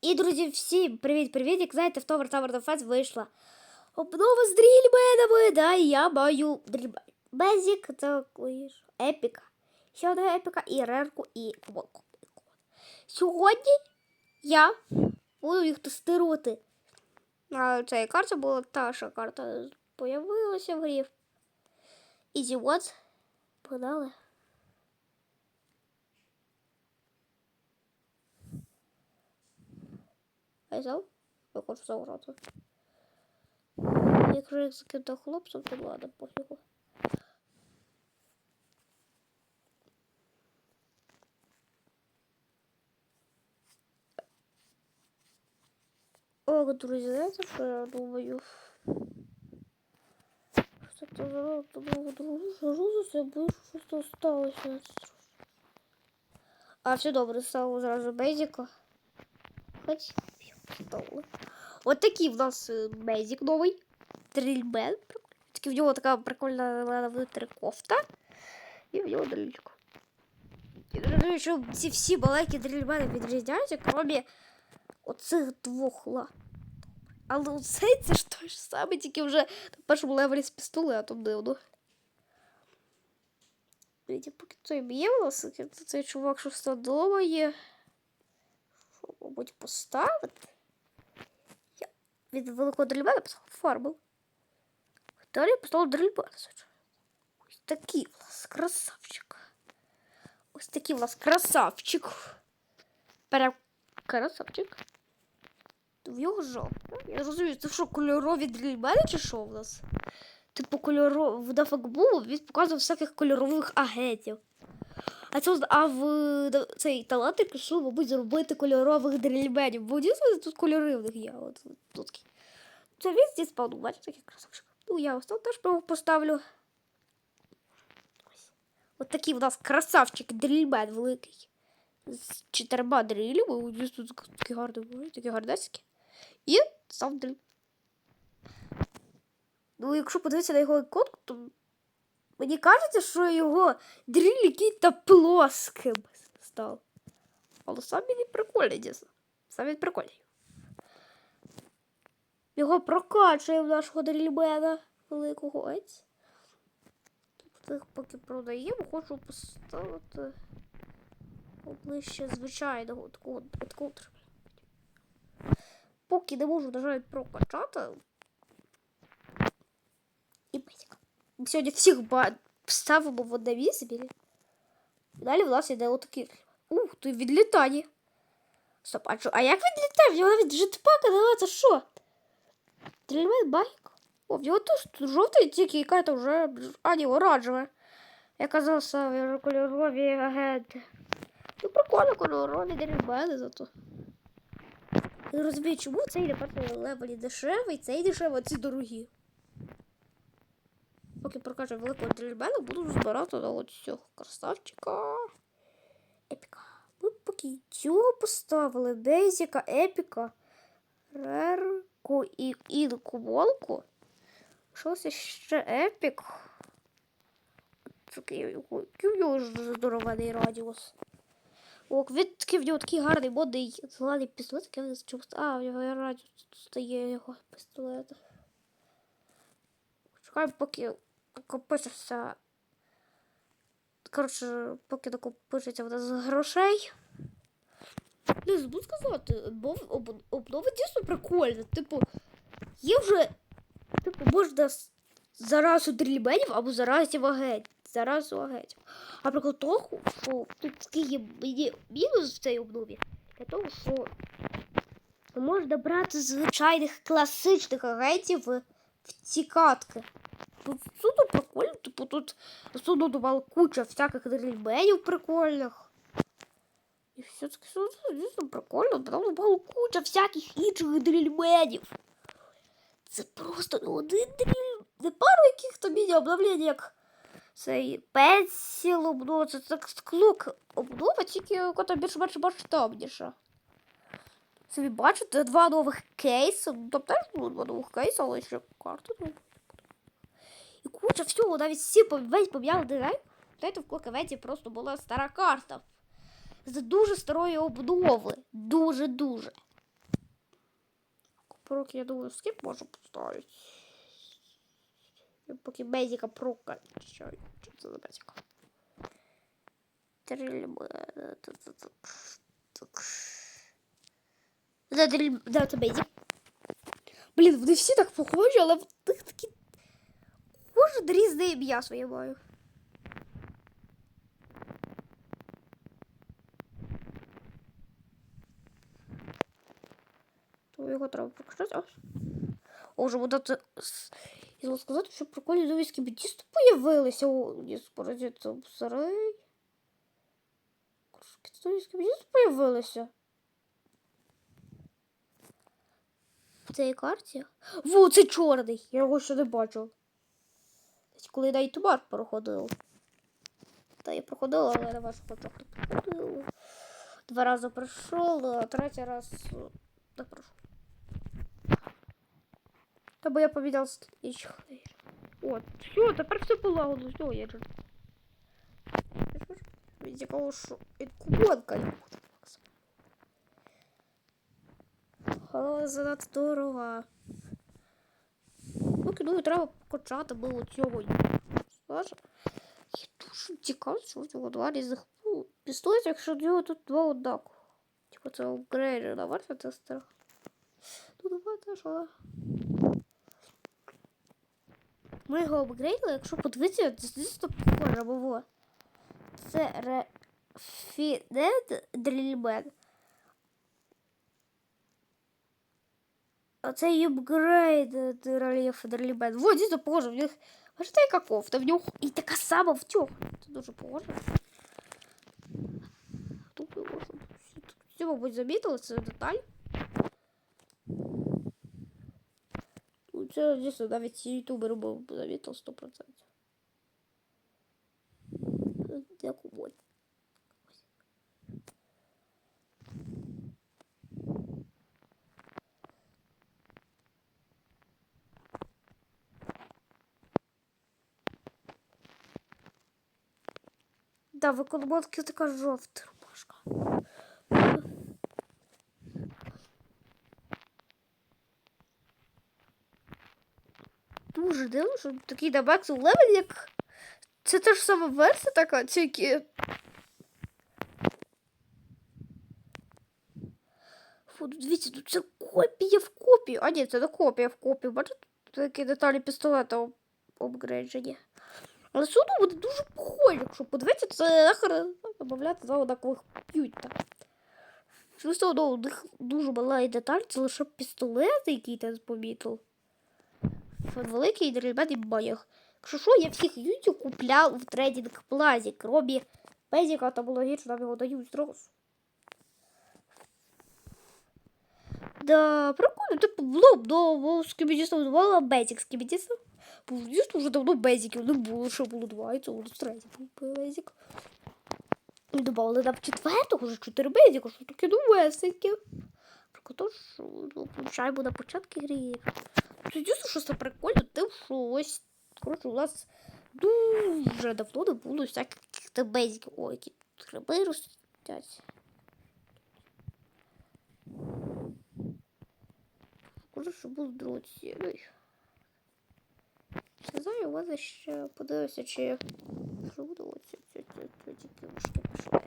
І, друзі, всім привіт-привіт! Як знаєте, в Tower Tower Defense вийшла обнова з дрільбенами, да, і я маю дрільбен. Безік, це епіка. Ще одна епіка, і рерку, і кубок. Сьогодні я буду їх тестувати. На цій карті була та що карта появилася в грі. Easy What. Погнали. А я взяв? Я хочу заграти. Якщо я закидав хлопцем, то ладно, пофігу. О, друзі, знаєте, що я думаю? Що це зараз довго грузиться, бо щось тут сталося. А, все добре, стало зразу бейзіка. Хоч Стало. От такий в нас е, бейзік новий. Дрільбен. Тільки в нього така прикольна кофта. І в нього дрільчик. Я не розумію, що ці всі маленькі дрільбени відрізняються, крім оцих двох ла. Але оцей це ж той ж самий, тільки вже на першому з пістолетом дивно. Дивіться, поки той б'є то цей чувак щось там думає. Що, мабуть, поставити? Від великого дрільбена писав фарбу. Далі поставив дрільбена. Ось такий у нас красавчик. Ось такий у нас красавчик. Прям красавчик. В його жовто. Я розумію, це що, кольорові дрільбени чи що в нас? Типу кольоро... в Дафакбулу він показував всяких кольорових агентів. А це а в цей таланти пішов, мабуть, зробити кольорових дрільбенів. Бо дійсно тут кольори в є. От, тут. Це він здесь спавну, бачите, такий красавчик. Ну, я ось тут теж поставлю. Ось. От такий в нас красавчик дрільбен великий. З чотирма дрилями. Ось тут такі гарні, такі гарнецькі. І сам дріль. Ну, якщо подивитися на його іконку, то мені кажеться, що його дріль який-то плоским став. Але сам він прикольний, дійсно. Сам він прикольний. Його прокачує в нашого дрільбена великого. Тих поки продаємо, хочу поставити оближче звичайного такого такого. Поки не можу, на жаль, прокачати. І бейсик. Сьогодні всіх ба- ставимо в одне місце. І далі в нас йде отакий. Ух, ти відлітає. Стоп, а, що? а як відлітає? В нього від жетпака давайте що? Стрільмен байк. О, в нього тут жовтий, тільки яка-то вже. А, ні, оранжева. Я казав саме кольорові агенти. Ну, прикольно кольорові дерев'яни зато. Не розумію, чому цей на левелі дешевий, цей дешевий, а ці дорогі. Поки прокаже великого дрельбена, буду збирати на от цього красавчика. Епіка. Ми поки цього поставили. Бейзіка, епіка, рерку і інку. Щось ще епік. Такий здорований радіус. О, квітки в нього такий гарний модний зелений пістолет, який не чув. А, в нього радіус стає його пістолет. Чекаємо, поки накопичиться. Коротше, поки накопичиться в нас грошей. Не забуду сказати, обнов- об- обнова дійсно прикольна. Типу, є вже. Типу, можна с- зараз у дрільбенів або зараз у агентів. Зараз агентів. А прикол того, що тут такий є мі- мінус в цій обнові, для того, що можна брати звичайних класичних агентів в ці катки. Тут суто прикольно, типу тут суто думала куча всяких дрільбенів прикольних. І все таки суто дійсно прикольно, було куча всяких інших дрільбенів. Це просто не один дріль, не пару яких то міні-обновлень, як цей пенсіл обнова, це так склук обнова, тільки яка більш-менш масштабніша. Собі бачите, два нових кейси. Ну, там теж два нових кейси, але ще карти. Ну. Куча всього, навіть всі весь пом'яли дизайн. Знаєте, в Клокеветі просто була стара карта. З дуже старої обнови. Дуже-дуже. Поки я думаю, скіп можу поставити. Я поки бейзіка прокачаю. Що це за бейзіка? Дріль... да, це бейзік. Блін, вони всі так похожі, але. Різне ім'я своє маю. То його треба прокачати. Ось. О, вже буде це... Я забула сказати, що прикольні нові скібідісти появилися. О, ні, справді це старий. Нові скібідісти появилися. В цій карті? Во, це чорний. Я його ще не бачив. Коли на ютубар проходив. Та я проходила, але на ваш початок не проходила. Два рази пройшов, а третій раз е, не пройшов. Та бо я поміняв інших. От, все, тепер все полагодилось. О, я же. Від якого що інкубонка не буде. Але занадто дорога. Поки думаю, треба покачати було цього. Я дуже цікаво, що цього два різних ну, пістолетів, якщо в нього тут два однаково. Типа це апгрейджена версія, це стара. Ну давай теж, але... Ми його апгрейдили, якщо подивитися, це дійсно похоже, бо во. Це Рефінет Дрільмен. А це апгрейд рельєф Дрільмен. Во, дійсно похоже, в них. Бачите, яка кофта, в нього і така сама втюх. Це дуже похоже. Тут можна. Все, мабуть, замітили, це деталь. Ну, Це дійсно навіть ютубер був замітив 100%. Дякую. Да, в економатки така жовта рубашка. Дуже дивно, що такий на Максу левель, як. Це та ж сама версія така, тільки. Фу, тут дивіться, тут це копія в копію. А ні, це не копія в копію. Бачите, такі деталі пістолета обгрейджені. Але одно буде дуже похоже, якщо подивитися, це нахер додати два однакових. Все одно у них дуже мала деталь, це лише пістолет, який ти помітив. Великий дрібний боях. Якщо що, я всіх ютів купляв в трейдинг плазі, кромі Безіка, там логічно нам його дають зразу. Да, прикольно, типу, було б до скібідістів давала Безік скібідістів. Бо дійсно вже давно не було, що було два, і це було третій був безік. І додали нам четвертого, вже чотири безіка, що таке новесеньке. Прикольно, що ну, получаємо на початку гри. Дійсно, що це прикольно, тим, що ось, коротше, у нас дуже давно не було всяких каких-то безіків. Ой, які гриби ростять. Може, що був другою серією. Не знаю, у вас ще подивився, чи буде оці ці ці пішли.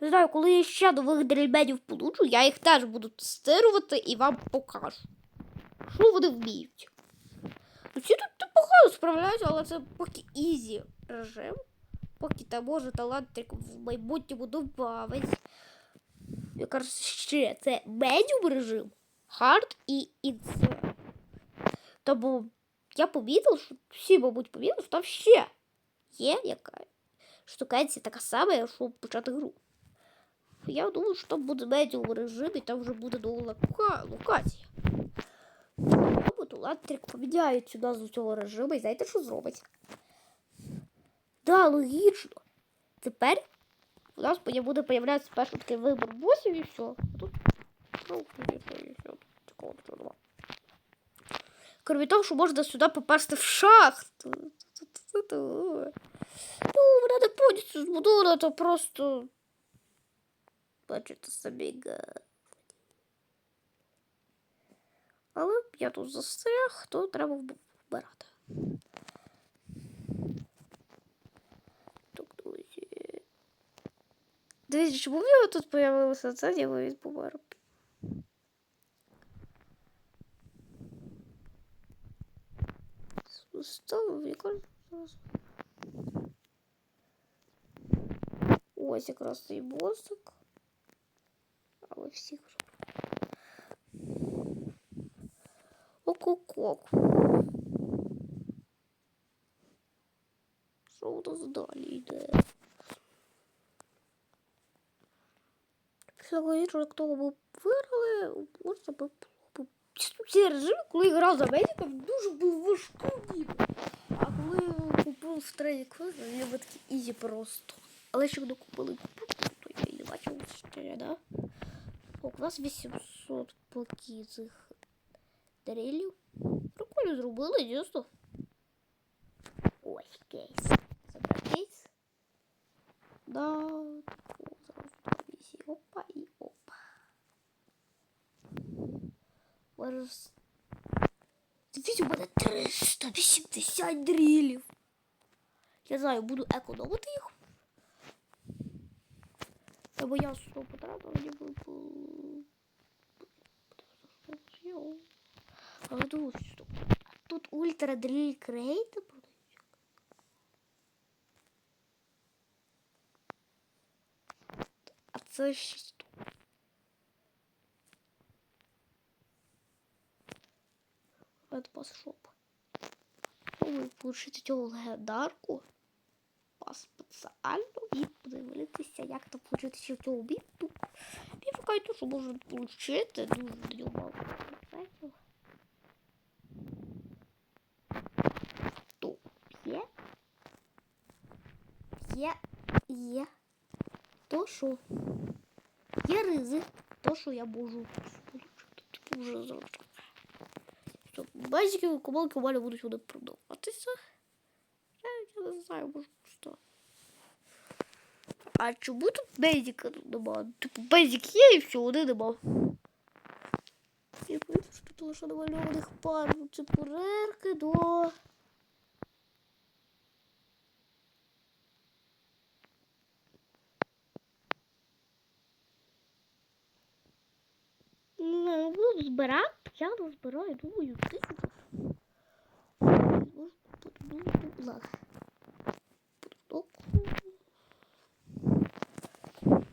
Не знаю, коли я ще нових дрельбедів получу, я їх теж буду тестувати і вам покажу. Що вони вміють. Ну, ці тут непогано справляються, але це поки ізі режим. Поки там може талант в майбутньому добавить. Якраз ще це медіум режим, хард і інсе. Тому я помітив, що всі, мабуть, помітили, що там ще є яка штукенція така сама, щоб почати гру. Я думаю, що там буде медіум режим, і там вже буде нова лока... локація. Мабуть, Лантрик поміняє цю назву цього режиму і знаєте, що зробить? Да, логічно. Тепер у нас буде появлятися перший такий вибор босів і все. Тут ну, і все, і все. Такого. Кроме того, що можна сюди попасти в шахту. Ну, вона не повністю збудована, то просто. Бачите собі. Але я тут застряг, то треба вбирати. Так, друзі. Дивіться, чому в тут появилося це, я помер. Ставив, яка ж зараз. Ось якраз цей босик. Але всіх вже. Ок-ок-ок. Що у нас далі йде? Після логічно, хто ми виграли, можна би б- режими, коли грав за медиком, дуже був важкий. А коли купив в третій клас, він був такий ізі просто. Але якщо не купили купити, то я не бачив ще, да? О, у нас 800 поки цих дрелів. Прикольно зробили, дійсно. Ось кейс. Забрати кейс. Да, зараз. Опа і опа. Зараз відео буде 380 дрілів. Я знаю, буду економити їх. Або я сто потратила, мені було. Але тут що? А тут ультра дріль крейти буде. А це 6 От пасшоп. Ви получите легендарку. Пас спеціально і подивитися, як там получити ще цього біту. Я пока то, що можна отримати. Дуже мало процентів. То є. Є. Є. То, що є ризик, то, що я можу получити. Типу вже завтра. Що базики комалки у мене будуть вони продаватися. Я, не знаю, може просто. А чому тут бейзіка нема? Типу бейзик є і все, вони нема. Я помітив, що тут лише намальованих пар. Ну, Це порерки до. Ну, буду збирати, я розбираю, думаю, тисячу.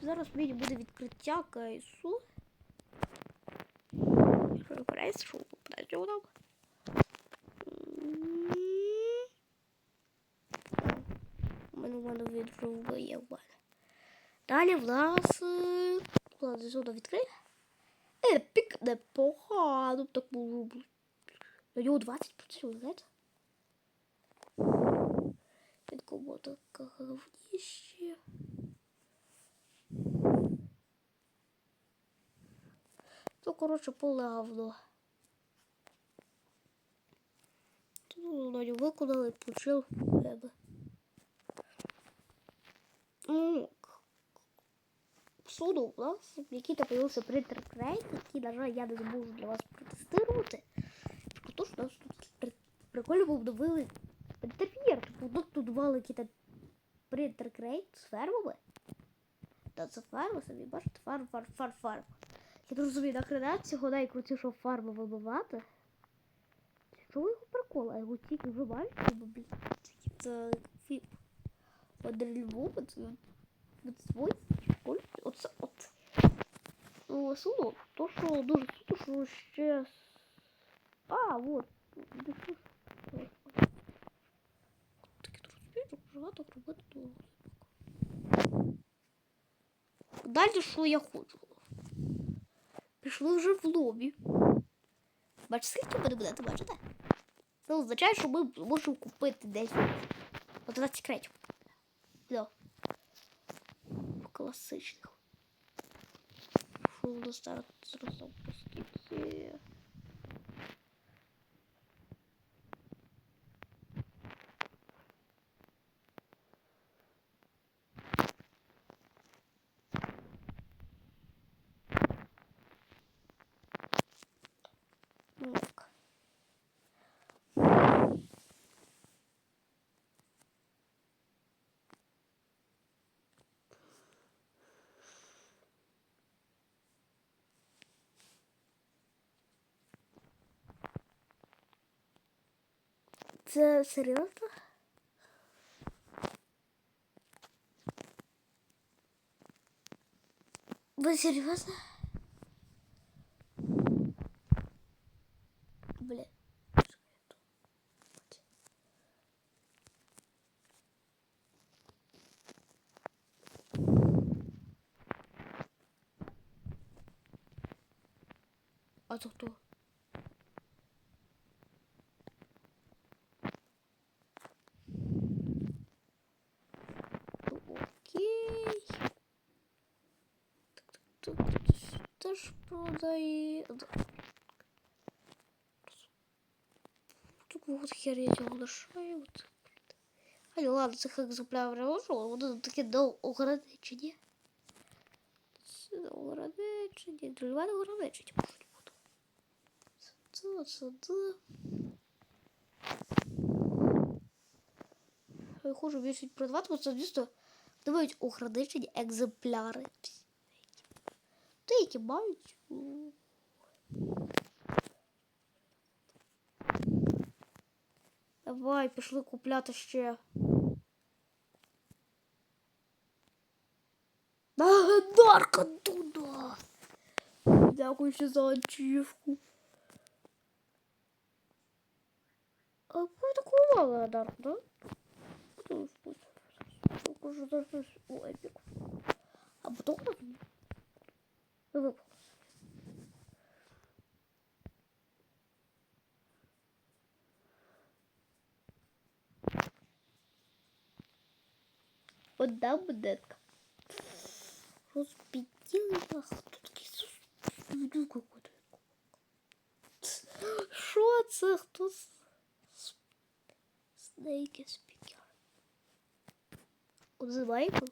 Зараз мені буде відкриття КСУ. Референс, що попадає нам. У мене відровує в мене. Далі в нас... Ладно, зона відкриє. Непогано так бути. На нього 20%, знаєте? Від кого така говніще. Ну, коротше, поле говно. Ну, на нього виконали, почав тебе. Ну, суду у нас який-то появився принтер крейт, який, на я не зможу для вас протестувати. Тому що нас тут прикольно обновили інтер'єр. Типу, тут мали який-то принтер крейт з фермами. Та це фарма, самі фарм, фарм, фарм, фарм. Я не розумію, нахрена цього найкрутішого фарму вибивати. Чого його прикол? А його тільки бачите, бо блін, це фіп. Подрільбу, це від свой. Оце от. Ну, то, що дуже суду, що ще. А, вот. Тут розумію, багато робити до Далі що я хочу? Пішли вже в лобі. Бачите, скільки не будете бачите? Це означає, що ми можемо купити десь 11 кредитів. Да. Класичних. Що у нас зараз зразу скільки? Ну, Це серйозно? Ви серйозно? Бля. що я тут? А то хто? Окей. Так, так, так. Да. Тут вот хер я тебе лишаю. Вот. Ладно, цих екземплярів приложу, вони такі до ограничення. Це до ограничення. Для мене ограничення можуть бути. Це, це, це. Я хочу більше продавати, бо це дійсно Думають ограничені екземпляри. Деякі мають. ну, Давай, пішли купляти ще. Дарка туда. Дякую ще за ачівку. А ви таку мало дарку, да? Ну, вкус. Покажу даже у эпик. А потом выпал. Одна монетка. Розпіділи нас. Тут такий сус- какой-то. Що це? Хто? Снейки спікер. Отзывайку.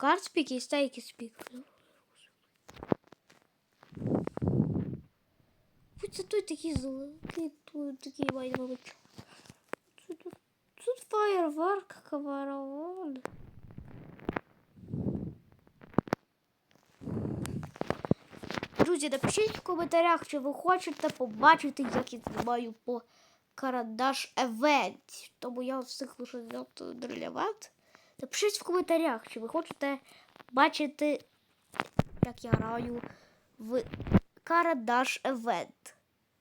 Спик и стайки. Будь це той такий золотий, тут такий майже. Тут, фаєрверк, каваравон. Друзі, напишіть в коментарях, чи ви хочете побачити, як я знімаю по карандаш евент. Тому я встиг лише взяти дреляват. Напишіть в коментарях, чи ви хочете бачити, як я граю в карандаш евент.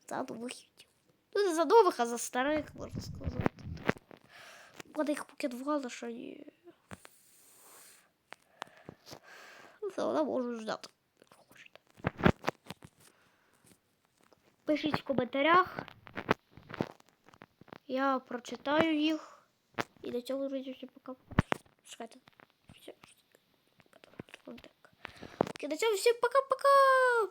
За нових відео. Ну, не за нових, а за старих, можна сказати. Вони їх покидували, що ні. Ну, все одно можу ждати, як хочете. Пишіть в коментарях. Я прочитаю їх. І до цього друзі всім пока. Чекайте. Все. Окей, до цього всім пока-пока.